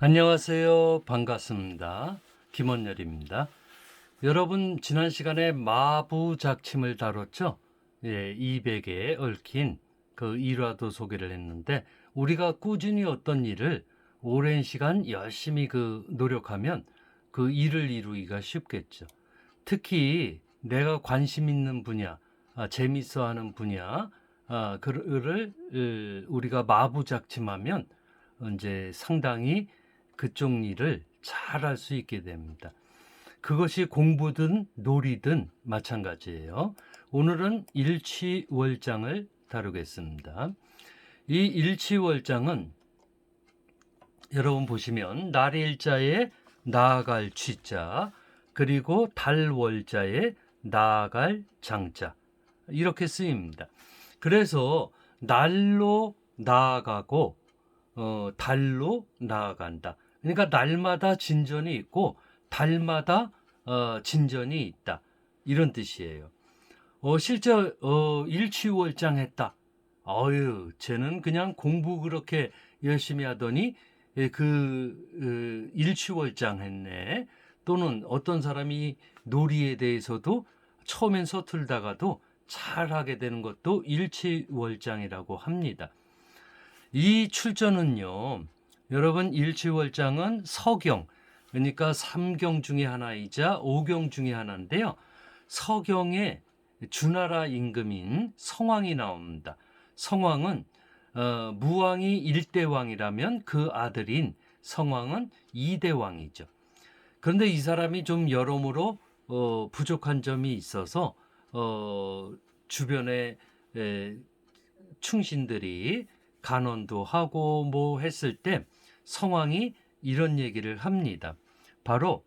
안녕하세요. 반갑습니다. 김원열입니다. 여러분, 지난 시간에 마부 작침을 다뤘죠? 예, 200에 얽힌 그 일화도 소개를 했는데, 우리가 꾸준히 어떤 일을 오랜 시간 열심히 그 노력하면 그 일을 이루기가 쉽겠죠. 특히 내가 관심 있는 분야, 아, 재밌어 하는 분야, 아, 그를 으, 우리가 마부 작침하면 이제 상당히 그쪽 일을 잘 할 수 있게 됩니다. 그것이 공부든 놀이든 마찬가지예요. 오늘은 일치월장을 다루겠습니다. 이 일치월장은 여러분 보시면 날 일자에 나아갈 취자 그리고 달월자에 나아갈 장자 이렇게 쓰입니다. 그래서 날로 나아가고 어, 달로 나아간다. 그러니까 날마다 진전이 있고 달마다 어, 진전이 있다. 이런 뜻이에요. 어, 실제 어, 일취월장 했다. 어유, 쟤는 그냥 공부 그렇게 열심히 하더니 예, 그 어, 일취월장 했네. 또는 어떤 사람이 놀이에 대해서도 처음엔 서툴다가도 잘하게 되는 것도 일취월장이라고 합니다. 이 출전은요, 여러분 일취월장은 서경, 그러니까 삼경 중에 하나이자 오경 중에 하나인데요. 서경에 주나라 임금인 성왕이 나옵니다. 성왕은 어, 무왕이 일대왕이라면 그 아들인 성왕은 이대왕이죠. 그런데 이 사람이 좀 여러모로 어, 부족한 점이 있어서 어, 주변에 에, 충신들이 간언도 하고 뭐 했을 때 성왕이 이런 얘기를 합니다. 바로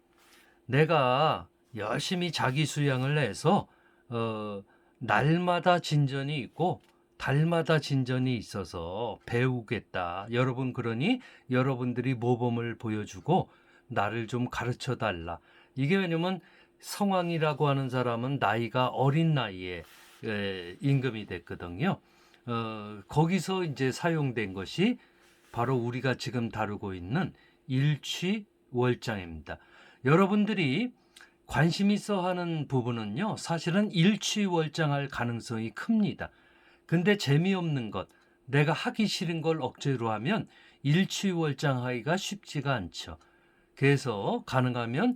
내가 열심히 자기 수양을 해서 어, 날마다 진전이 있고 달마다 진전이 있어서 배우겠다. 여러분 그러니 여러분들이 모범을 보여주고 나를 좀 가르쳐 달라. 이게 왜냐면 성왕이라고 하는 사람은 나이가 어린 나이에 에, 임금이 됐거든요. 어, 거기서 이제 사용된 것이 바로 우리가 지금 다루고 있는 일취월장입니다. 여러분들이 관심 있어 하는 부분은요, 사실은 일취월장할 가능성이 큽니다. 근데 재미없는 것, 내가 하기 싫은 걸 억지로 하면 일취월장하기가 쉽지가 않죠. 그래서 가능하면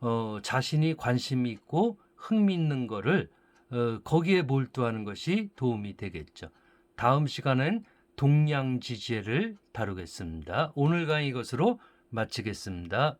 어, 자신이 관심 있고 흥미있는 거를 어, 거기에 몰두하는 것이 도움이 되겠죠. 다음 시간엔 동양지제를 다루겠습니다. 오늘 강의 이것으로 마치겠습니다.